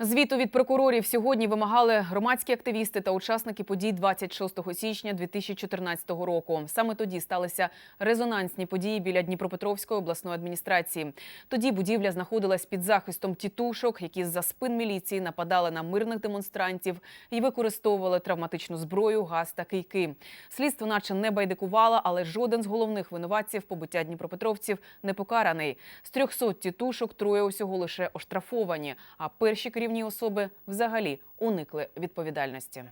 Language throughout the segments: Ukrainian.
Звіту від прокурорів сьогодні вимагали громадські активісти та учасники подій 26 січня 2014 року. Саме тоді сталися резонансні події біля Дніпропетровської обласної адміністрації. Тоді будівля знаходилась під захистом тітушок, які з-за спин міліції нападали на мирних демонстрантів і використовували травматичну зброю, газ та кийки. Слідство наче не байдикувало, але жоден з головних винуватців побиття дніпропетровців не покараний. З 300 тітушок троє усього лише оштрафовані, а перші керівні особи взагалі уникли відповідальності.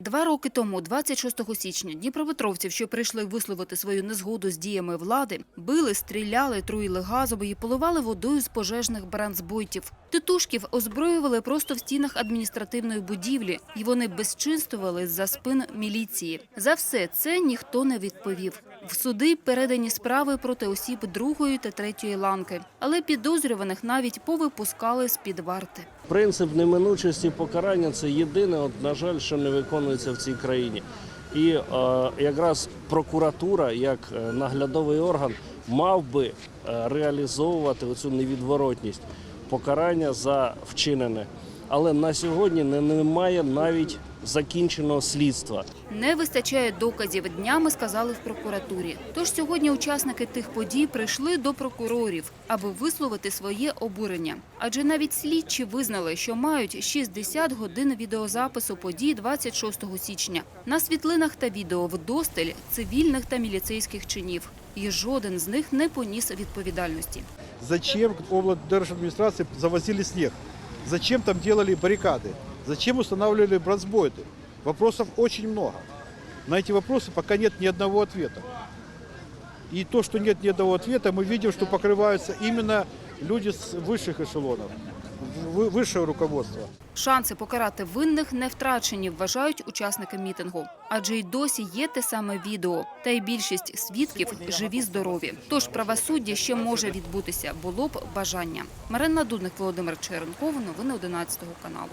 Два роки тому, 26 січня, дніпропетровців, що прийшли висловити свою незгоду з діями влади, били, стріляли, труїли газом і поливали водою з пожежних бранцбойтів. Титушків озброювали просто в стінах адміністративної будівлі, і вони безчинствували за спин міліції. За все це ніхто не відповів. В суди передані справи проти осіб другої та третьої ланки, але підозрюваних навіть повипускали з-під варти. Принцип неминучості покарання це єдине, от, на жаль, що не виконується в цій країні. І е, якраз прокуратура, як е, наглядовий орган, мав би е, реалізовувати оцю невідворотність покарання за вчинене. Але на сьогодні немає навіть закінченого слідства. Не вистачає доказів, днями сказали в прокуратурі. Тож сьогодні учасники тих подій прийшли до прокурорів, аби висловити своє обурення. Адже навіть слідчі визнали, що мають 60 годин відеозапису подій 26 січня. На світлинах та відео вдосталь цивільних та міліцейських чинів. І жоден з них не поніс відповідальності. Зачем в облдержадминистрации завозили снег? Зачем там делали баррикады? Зачем устанавливали бронзбойты? Вопросов очень много. На эти вопросы пока нет ни одного ответа. И то, что нет ни одного ответа, мы видим, что покрываются именно люди с высших эшелонов, вы- высшего руководства. Шанси покарати винних не втрачені, вважають учасники мітингу. Адже й досі є те саме відео. Та й більшість свідків живі, здорові. Тож правосуддя ще може відбутися, було б бажання. Марина Дудник, Володимир Черенков, новини 11 каналу.